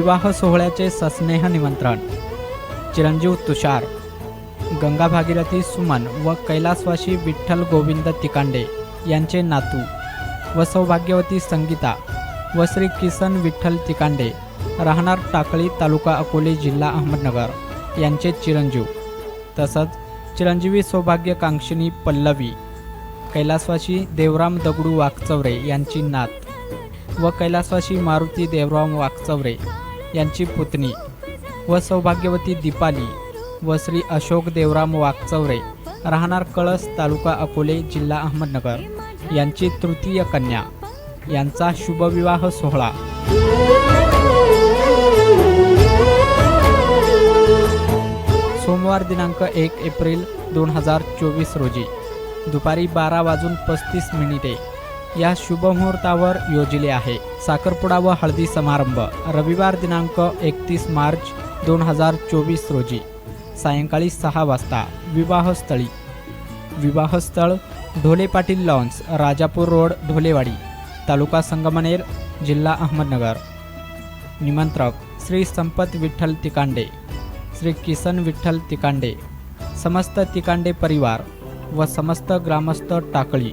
विवाह सोहळ्याचे सस्नेह निमंत्रण. चिरंजीव तुषार गंगा भागीरथी सुमन व कैलासवासी विठ्ठल गोविंद तिकांडे यांचे नातू व सौभाग्यवती संगीता व श्री किसन विठ्ठल तिकांडे राहणार टाकळी तालुका अकोले जिल्हा अहमदनगर यांचे चिरंजीव. तसंच चिरंजीवी सौभाग्यकांक्षिणी पल्लवी कैलासवासी देवराम दगडू वाकचवरे यांची नात व कैलासवासी मारुती देवराम वाकचवरे यांची पुतणी व सौभाग्यवती दीपाली व श्री अशोक देवराम वाघचौरे राहणार कळस तालुका अकोले जिल्हा अहमदनगर यांची तृतीय कन्या. यांचा शुभविवाह सोहळा. सोमवार दिनांक एक एप्रिल दोन हजार चोवीस रोजी. दुपारी बारा वाजून पस्तीस मिनिटे या शुभमुहूर्तावर योजले आहे. साखरपुडा व हळदी समारंभ रविवार दिनांक एकतीस मार्च दोन हजार चोवीस रोजी सायंकाळी सहा वाजता विवाहस्थळी. विवाहस्थळ ढोले पाटील लॉन्स राजापूर रोड ढोलेवाडी तालुका संगमनेर जिल्हा अहमदनगर. निमंत्रक श्री संपत विठ्ठल तिकांडे श्री किसन विठ्ठल तिकांडे समस्त तिकांडे परिवार व समस्त ग्रामस्थ टाकळी.